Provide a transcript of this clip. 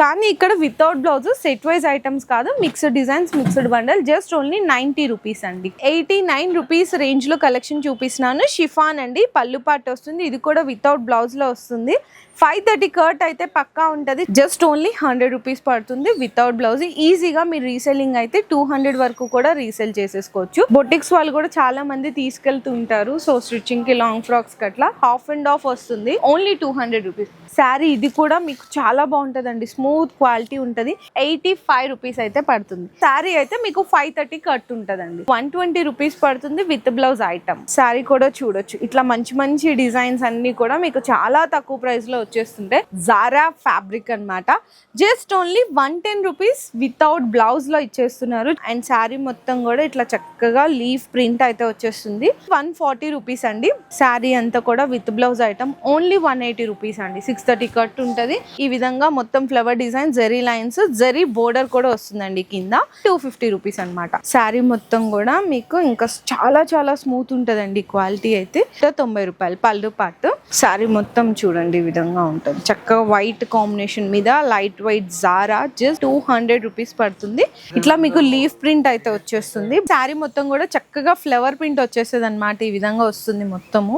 కానీ ఇక్కడ without blouse set wise items కాదు mixed designs mixed bundle just only ninety rupees అండి. Eighty nine rupees రేంజ్లో collection చూపిస్తున్నాను. షిఫాన్ అండి పళ్ళు పాట వస్తుంది. ఇది కూడా వితౌట్ బ్లౌజ్లో వస్తుంది. ఫైవ్ థర్టీ కర్ట్ అయితే పక్కా ఉంటుంది. జస్ట్ ఓన్లీ హండ్రెడ్ రూపీస్ పడుతుంది వితౌట్ బ్లౌజ్ ఈజీగా మీరు రీసెల్లింగ్ అయితే టూ హండ్రెడ్ వరకు కూడా రీసెల్ చేసేసుకోవచ్చు. బొటిక్స్ వాళ్ళు కూడా చాలా మంది తీసుకెళ్తుంటారు. సో స్టిచ్చింగ్కి లాంగ్ ఫ్రాక్స్ అట్లా. హాఫ్ అండ్ ఆఫ్ వస్తుంది. Only two hundred rupees sari ఇది కూడా మీకు చాలా బాగుంటుందండి. స్మూత్ స్మూత్ క్వాలిటీ ఉంటుంది. ఎయిటీ ఫైవ్ రూపీస్ అయితే పడుతుంది. శారీ అయితే మీకు ఫైవ్ థర్టీ కట్ ఉంటుందండి. వన్ ట్వంటీ రూపీస్ పడుతుంది విత్ బ్లౌజ్ ఐటమ్. శారీ కూడా చూడొచ్చు. ఇట్లా మంచి మంచి డిజైన్స్ అన్ని కూడా మీకు చాలా తక్కువ ప్రైస్లో వచ్చేస్తుంటే జారా ఫ్యాబ్రిక్ అన్నమాట. Just only one ten rupees without బ్లౌజ్లో ఇచ్చేస్తున్నారు. అండ్ శారీ మొత్తం కూడా ఇట్లా చక్కగా లీఫ్ ప్రింట్ అయితే వచ్చేస్తుంది. వన్ ఫార్టీ రూపీస్ అండి. శారీ అంతా కూడా with blouse item. Only one eighty rupees అండి. సిక్స్ థర్టీ కట్ ఉంటుంది. ఈ విధంగా మొత్తం flower design zari lines zari border కూడా వస్తుందండి కింద. టూ ఫిఫ్టీ రూపీస్ అనమాట శారీ మొత్తం కూడా మీకు ఇంకా చాలా చాలా స్మూత్ ఉంటుందండి క్వాలిటీ అయితే. తొంభై రూపాయలు పళ్ళు పాటు. శారీ మొత్తం చూడండి ఈ విధంగా ఉంటుంది. చక్కగా వైట్ కాంబినేషన్ మీద లైట్ వైట్ జారా జస్ట్ టూ హండ్రెడ్ రూపీస్ పడుతుంది. ఇట్లా మీకు లీఫ్ ప్రింట్ అయితే వచ్చేస్తుంది. శారీ మొత్తం కూడా చక్కగా ఫ్లవర్ ప్రింట్ వచ్చేస్తుంది అనమాట ఈ విధంగా వస్తుంది మొత్తము.